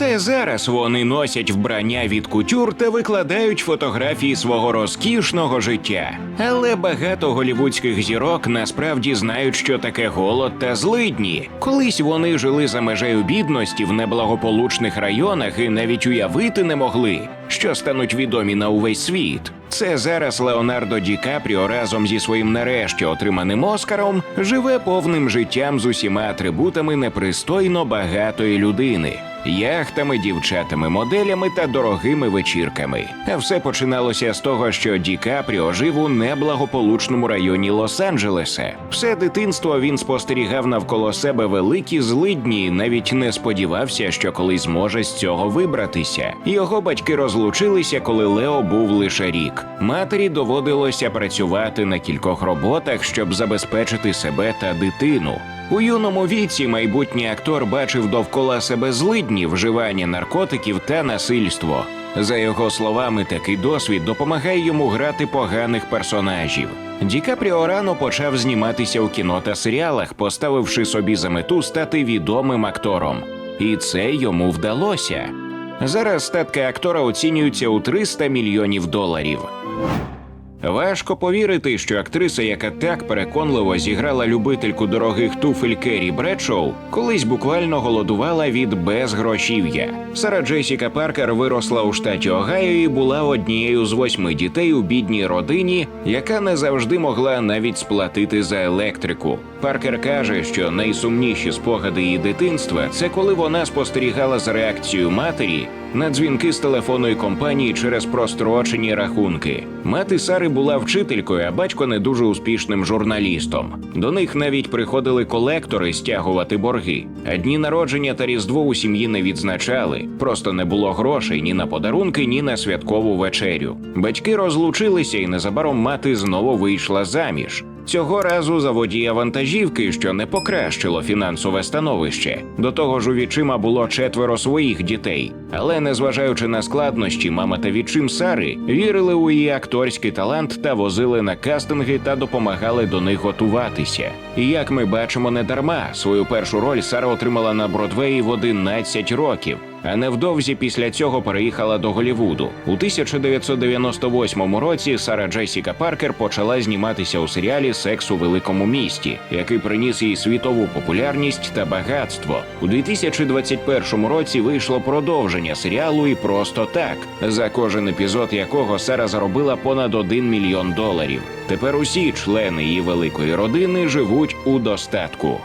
Це зараз вони носять вбрання від кутюр та викладають фотографії свого розкішного життя. Але багато голівудських зірок насправді знають, що таке голод та злидні. Колись вони жили за межею бідності в неблагополучних районах і навіть уявити не могли, що стануть відомі на увесь світ. Це зараз Леонардо Ді Капріо разом зі своїм нарешті отриманим Оскаром живе повним життям з усіма атрибутами непристойно багатої людини. Яхтами, дівчатами, моделями та дорогими вечірками. А все починалося з того, що Ді Капріо жив у неблагополучному районі Лос-Анджелеса. Все дитинство він спостерігав навколо себе великі злидні, навіть не сподівався, що колись зможе з цього вибратися. Його батьки розлучилися, коли Лео був лише рік. Матері доводилося працювати на кількох роботах, щоб забезпечити себе та дитину. У юному віці майбутній актор бачив довкола себе злидні, вживання наркотиків та насильство. За його словами, такий досвід допомагає йому грати поганих персонажів. Ді Капріо рано почав зніматися у кіно та серіалах, поставивши собі за мету стати відомим актором. І це йому вдалося. Зараз статки актора оцінюються у 300 мільйонів доларів. Важко повірити, що актриса, яка так переконливо зіграла любительку дорогих туфель Керрі Бредшоу, колись буквально голодувала від безгрошів'я. Сара Джесіка Паркер виросла у штаті Огайо і була однією з восьми дітей у бідній родині, яка не завжди могла навіть сплатити за електрику. Паркер каже, що найсумніші спогади її дитинства це коли вона спостерігала за реакцією матері на дзвінки з телефонної компанії через прострочені рахунки. Мати Сари була вчителькою, а батько не дуже успішним журналістом. До них навіть приходили колектори стягувати борги. А дні народження та різдво у сім'ї не відзначали. Просто не було грошей ні на подарунки, ні на святкову вечерю. Батьки розлучилися, і незабаром мати знову вийшла заміж. Цього разу за водія вантажівки, що не покращило фінансове становище. До того ж, у відчима було четверо своїх дітей. Але незважаючи на складнощі, мама та відчим Сари вірили у її акторський талант та возили на кастинги та допомагали до них готуватися. І як ми бачимо, не дарма свою першу роль Сара отримала на Бродвеї в 11 років. А невдовзі після цього переїхала до Голівуду. У 1998 році Сара Джесіка Паркер почала зніматися у серіалі Секс у великому місті, який приніс їй світову популярність та багатство. У 2021 році вийшло продовження серіалу і просто так, за кожен епізод якого Сара заробила понад 1 мільйон доларів. Тепер усі члени її великої родини живуть у достатку.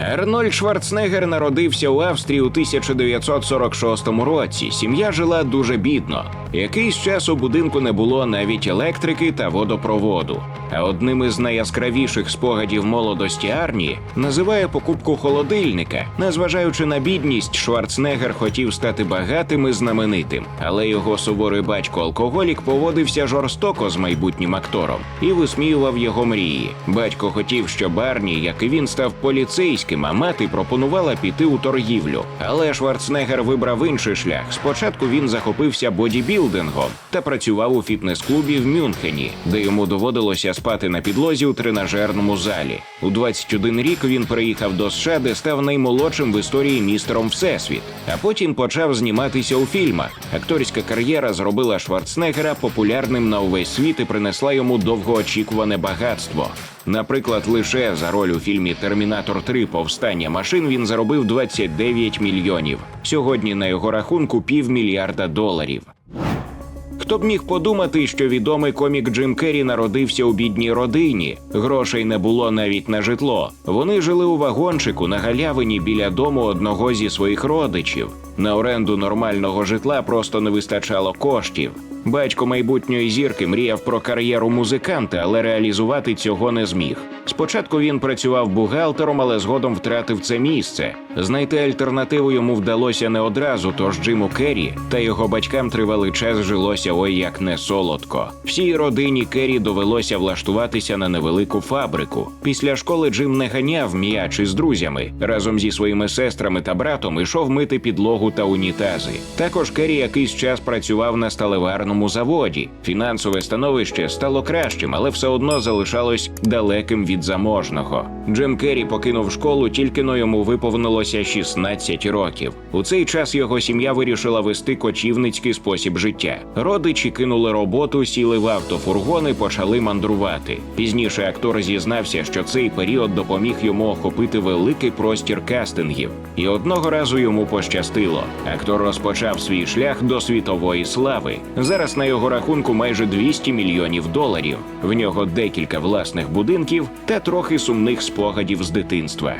Арнольд Шварценеггер народився у Австрії у 1946 році. Сім'я жила дуже бідно. Якийсь час у будинку не було навіть електрики та водопроводу. А одним із найяскравіших спогадів молодості Арні називає покупку холодильника. Незважаючи на бідність, Шварценеггер хотів стати багатим і знаменитим, але його суворий батько алкоголік поводився жорстоко з майбутнім актором і висміював його мрії. Батько хотів, щоб Арні, як і він, став поліцейським, а мати пропонувала піти у торгівлю. Але Шварценеггер вибрав інший шлях. Спочатку він захопився бодібілдингом та працював у фітнес-клубі в Мюнхені, де йому доводилося спати на підлозі у тренажерному залі. У 21 рік він приїхав до США, де став наймолодшим в історії містером Всесвіт, а потім почав зніматися у фільмах. Акторська кар'єра зробила Шварценеггера популярним на увесь світ і принесла йому довгоочікуване багатство. Наприклад, лише за роль у фільмі Термінатор 3 Повстання машин він заробив 29 мільйонів. Сьогодні на його рахунку півмільярда доларів. Хто б міг подумати, що відомий комік Джим Керрі народився у бідній родині. Грошей не було навіть на житло. Вони жили у вагончику на галявині біля дому одного зі своїх родичів. На оренду нормального житла просто не вистачало коштів. Батько майбутньої зірки мріяв про кар'єру музиканта, але реалізувати цього не зміг. Спочатку він працював бухгалтером, але згодом втратив це місце. Знайти альтернативу йому вдалося не одразу, тож Джиму Керрі та його батькам тривалий час жилося ой як не солодко. Всій родині Керрі довелося влаштуватися на невелику фабрику. Після школи Джим не ганяв м'яч із друзями. Разом зі своїми сестрами та братом ішов мити підлогу та унітази. Також Керрі якийсь час працював на сталеварному цукерному заводі. Фінансове становище стало кращим, але все одно залишалось далеким від заможного. Джим Керрі покинув школу, тільки но йому виповнилося 16 років. У цей час його сім'я вирішила вести кочівницький спосіб життя. Родичі кинули роботу, сіли в автофургон і почали мандрувати. Пізніше актор зізнався, що цей період допоміг йому охопити великий простір кастингів. І одного разу йому пощастило. Актор розпочав свій шлях до світової слави. Зараз на його рахунку майже 200 мільйонів доларів. В нього декілька власних будинків та трохи сумних спогадів з дитинства.